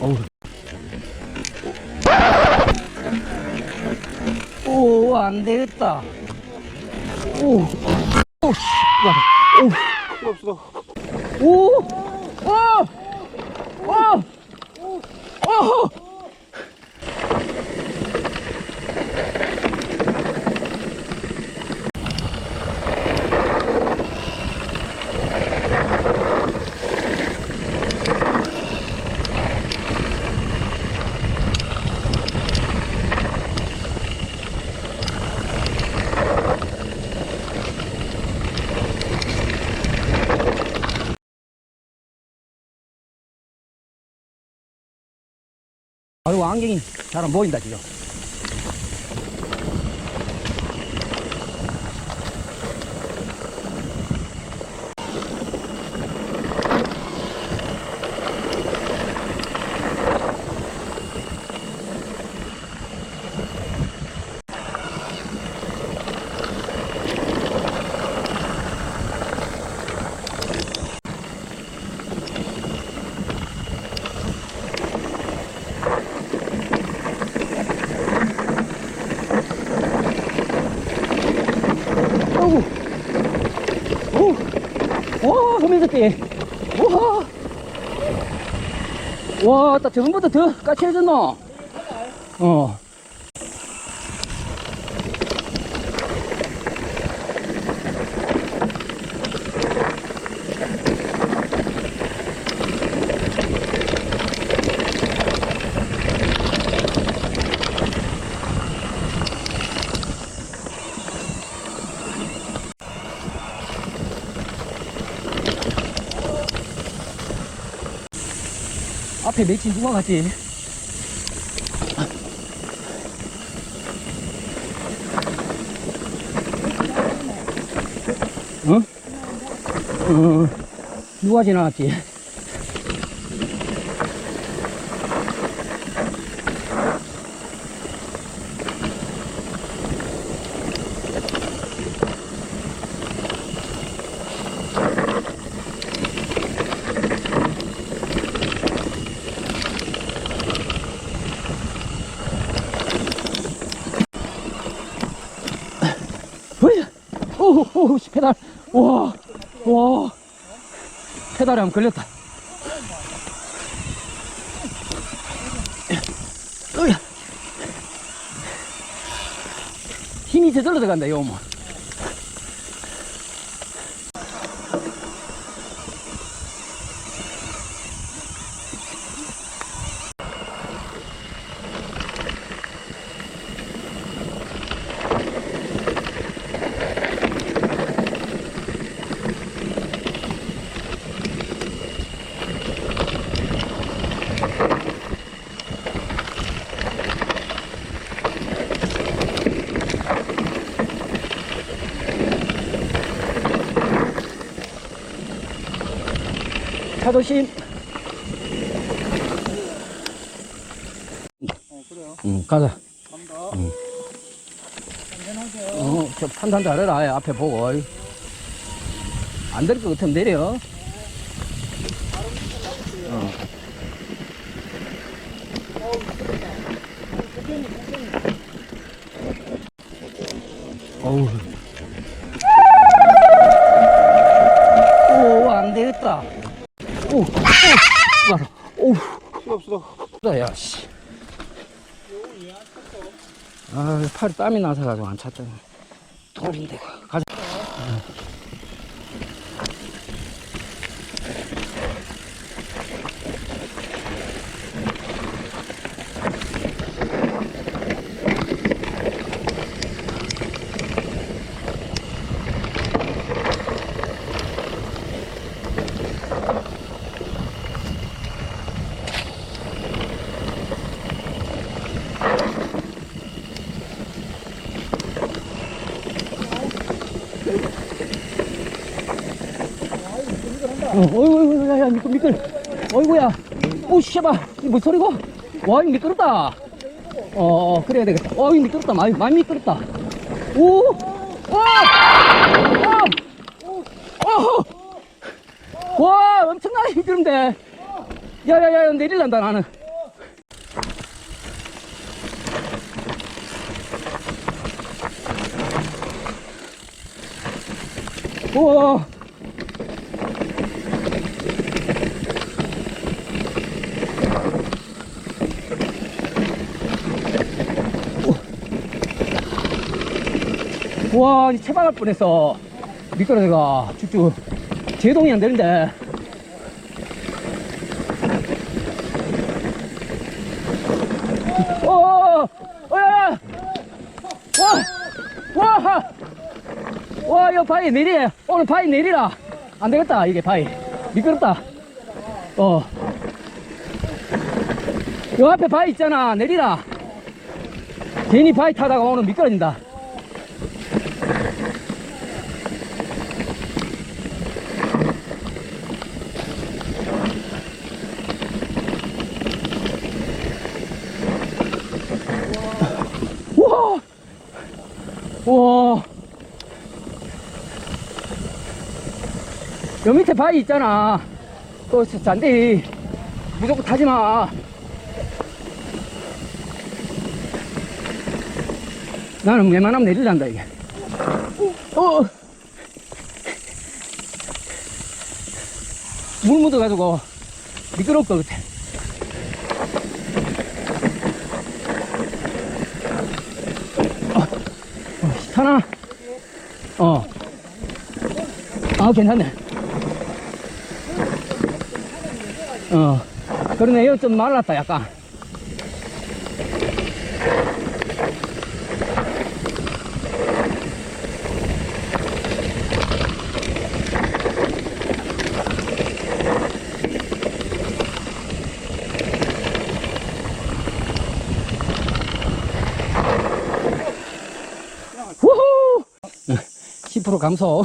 어우. 오, 안 되겠다. 오, 오, 씨, 야, 오, 없어. 오, 오, 오, 오, 아이고, 안경이 잘 안 보인다, 지금. 어우, 오, 와, 호미새끼. 우와. 와, 딱 저번보다 더 까칠해졌노? 어. 앞에 매치 누가 갔지? 어? 어, 누가 지나갔지? 어이, 오, 오, 씨, 페달. 와, 와. 페달에 한번 걸렸다. 힘이 저절로 들어간다, 요 뭐. 그래요. 응, 가자. 간다. 어, 저 판단 잘해라. 앞에 보고. 안 될 것 같으면 내려. 어. 어우. 오, 안 되겠다. 오, 오, 봐라. 오, 필요 없어. 야, 씨. 아, 팔에 땀이 나서 가지고 안 찼잖아. 돌인데. 가자. 미끌 미끌 어이구야. 오 씨발. 이뭔 소리고? 와 이거 미끄럽다. 어, 어, 어 그래야 되겠다. 어이 미끄럽다. 많이 많이 미끄럽다. 오! 와! 어! 와 엄청나게 미끄럽데 야야야 내릴란다 나는. 우와 와, 이 체박할 뻔했어. 미끄러져가 쭉쭉 제동이 안 되는데. 오, 오, 오, 야, 와, 와, 와, 이거 바위 내리. 오늘 바위 내리라. 안 되겠다, 이게 바위. 미끄럽다. 어. 요 앞에 바위 있잖아. 내리라. 괜히 바위 타다가 오늘 미끄러진다. 우와! 우와! 요 밑에 바위 있잖아. 또 잔디 무조건 타지 마. 나는 웬만하면 내리란다, 이게. 어! 물 묻어가지고 미끄러울 것 같아. 하나. 어. 아, 괜찮네. 어. 그러네, 이거 좀 말랐다, 약간. 후후! 10% 감소.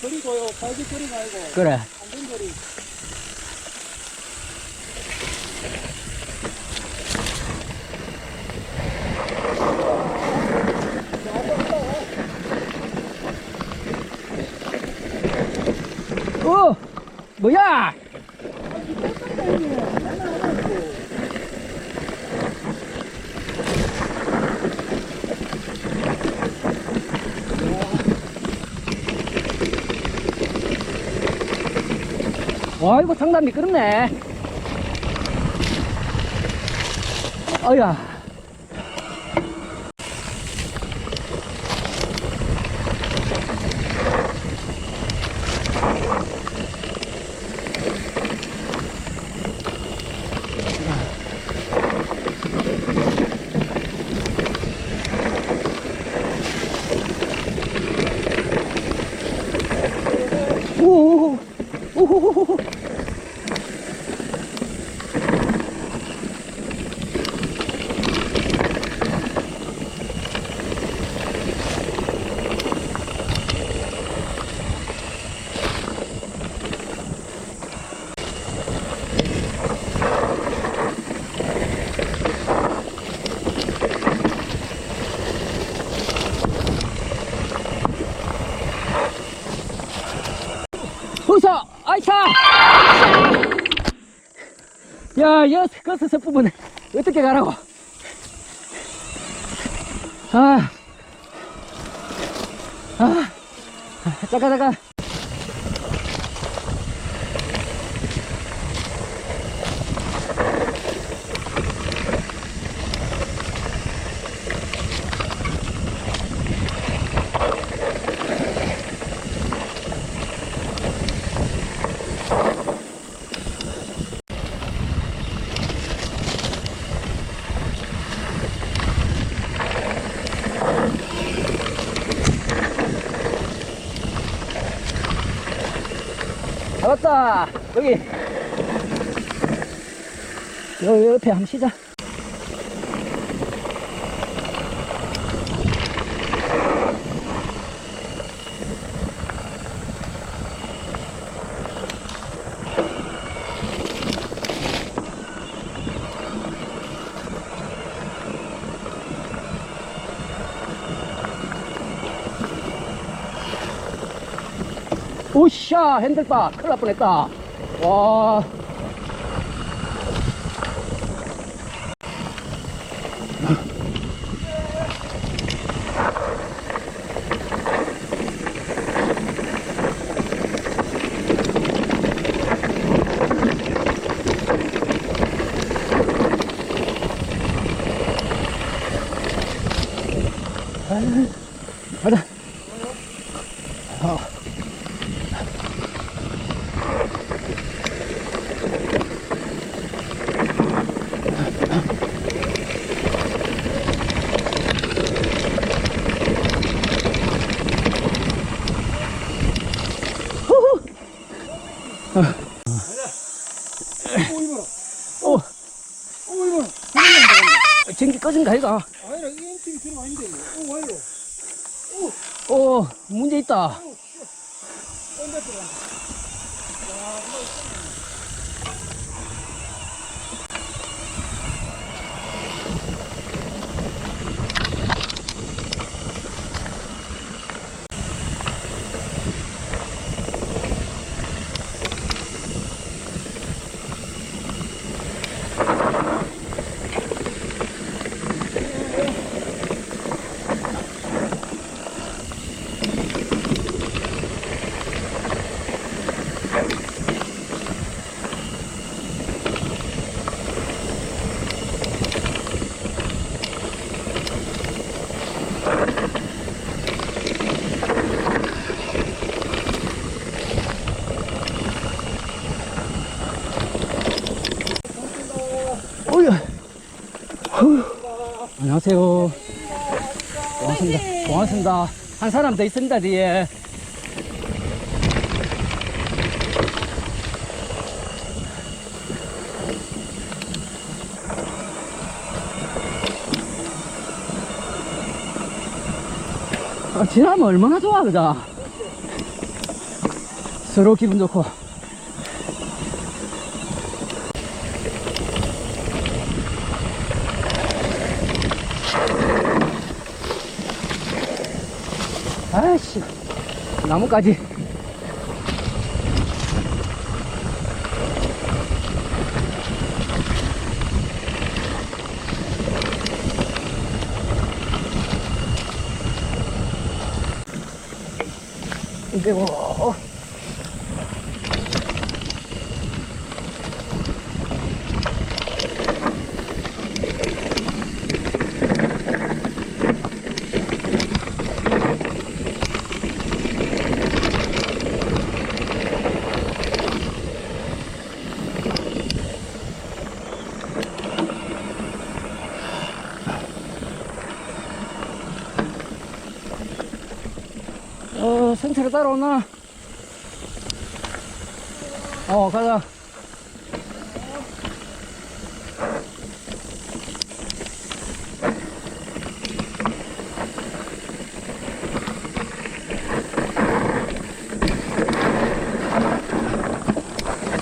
그리고요, 발기 거리 말고, 그래. 안된 거리. 어! 이거 상당히 미끄럽네. 어야. 오, 오호호호. 후서 아이차 야 여섯 거스 서 부분 어떻게 가라고? 아, 아, 잠깐 잠깐 잡았다. 여기. 여기 옆에 한번 쉬자 오 샤 핸들바 큰일 날 뻔했다. 와 꺼진 거 아이가? 아니라 이 엔팀이 들어가 있는데 오 와요 어, 문제 있다. 고맙습니다. 고맙습니다. 한 사람 더 있습니다, 뒤에. 아, 지나면 얼마나 좋아, 그자. 서로 기분 좋고. 아이씨, 나무까지. 이제 뭐, 생태로 따라오나? 어, 가자.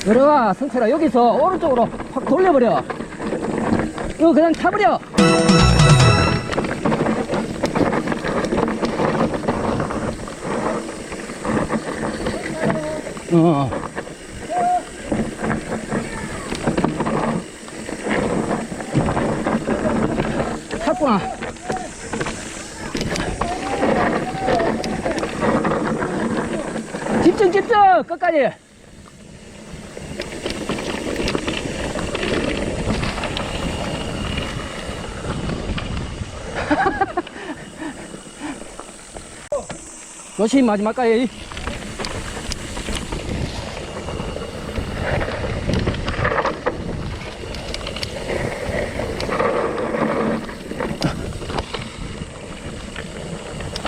들어가, 성철아. 여기서 오른쪽으로 확 돌려버려. 이거 그냥 타버려. 어. 탔구나. 집중, 집중! 끝까지! 조심, 마지막 가요.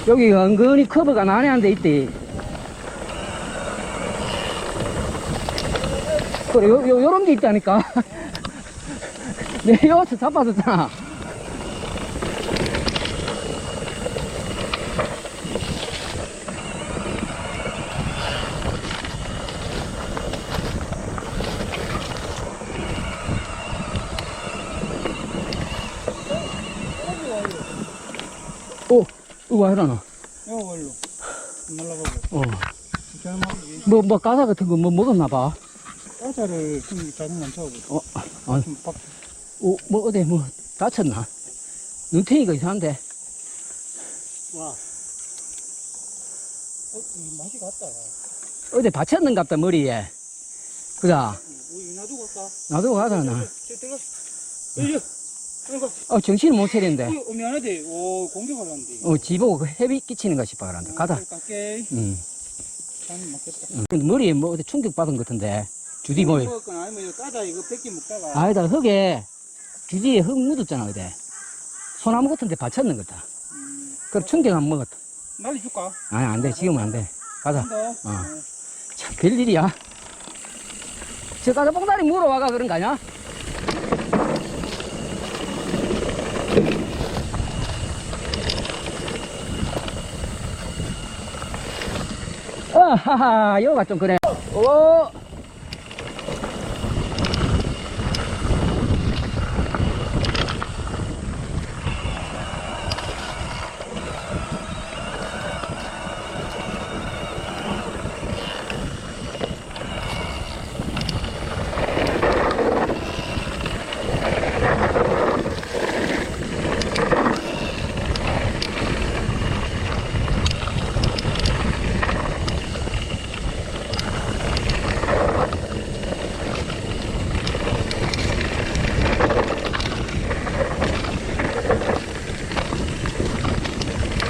여기 은근히 커브가 난해한 데 있대. 그래, 요, 요, 요런 게 있다니까. 내 여기서 잡아줬잖아. 오, 이거 와 해라나. 이거 걸로 날라가고 어. 뭐, 뭐, 가사 같은 거 뭐 먹었나 봐. 가사를 좀 자동 안 차고 어, 아니. 좀 박, 오, 뭐, 어디, 뭐, 다쳤나? 눈탱이가 이상한데. 와 어, 이 맛이 갔다 야. 어디 다쳤는갑다, 머리에. 그자, 우리 놔두고 갈까? 놔두고 가자, 나. 저 들어가 여기 이거 어, 정신을 못 차리는데. 어, 미안하대 오 공격하려는데 어, 지보고 그 헤비 끼치는 가 싶어, 그런다. 가자. 갈게 응. 응. 근데 머리에 뭐, 어디 충격받은 것 같은데. 주디 뭐, 먹었건 아니면 이거 까다 이거 뺏기 먹다가 아니다, 흙에, 주디에 흙 묻었잖아, 그대. 소나무 같은데 받쳤는 거다. 음, 그럼 충격 안 먹었다. 날려줄까? 아니, 안 돼. 지금은 안 돼. 가자. 더? 어. 참, 별일이야. 저 가자 뽕다리 물어와가 그런 거 아니야? 하하, 여가 좀 그래. 오!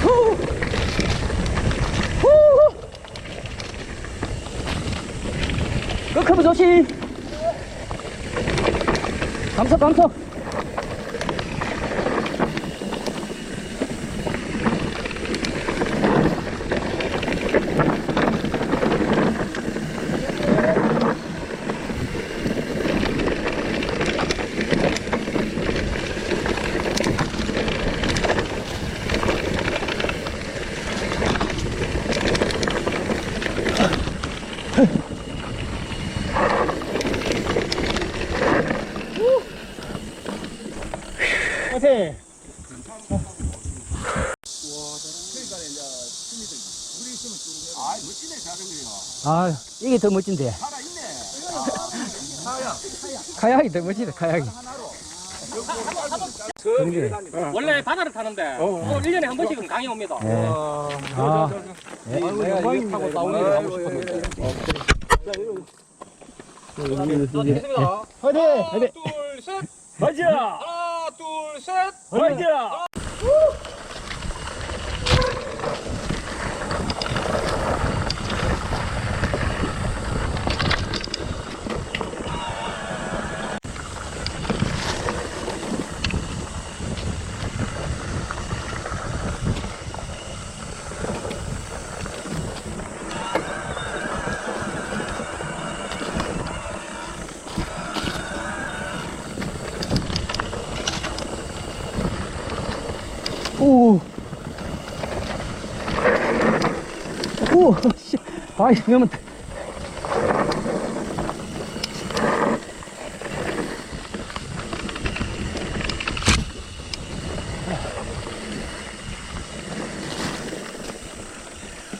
후! 후! 끝커브 조심! 감속, 감속! 화이팅! 아, 이게 더 멋진데. 카약이 더 멋지다, 카약이. 그런게. 원래 바다를 타는데 어, 1년에 한 번씩은 강에 옵니다. 예. 아, 내가 이거 타고 다운힐 가고 싶었는데. 좋습니다. 화이팅! 하나, 둘, 셋. 가자. 하나, 둘, 셋. 가자. 오. 오, 씨. 아이, 그러면.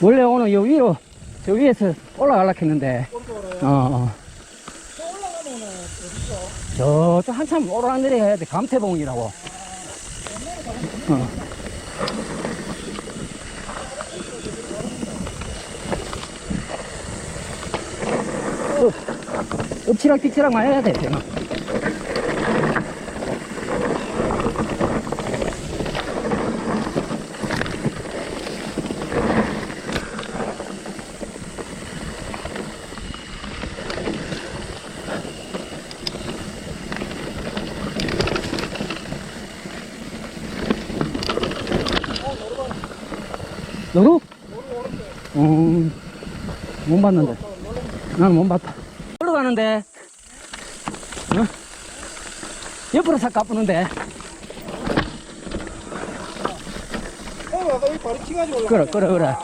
원래 오늘 요 위로, 저 위에서 올라가려고 했는데. 어, 어. 저쪽 한참 오르락내리 해야 돼. 감태봉이라고. 어. 어, 뒤치락 많이 해야 돼, 지금. 너도? 음, 못 봤는데. 나는 못 봤다. 올라가는데. 어? 옆으로 싹 까부는데. 형 아까 여기 바로 치가지고 올라. 그래, 그래, 그래.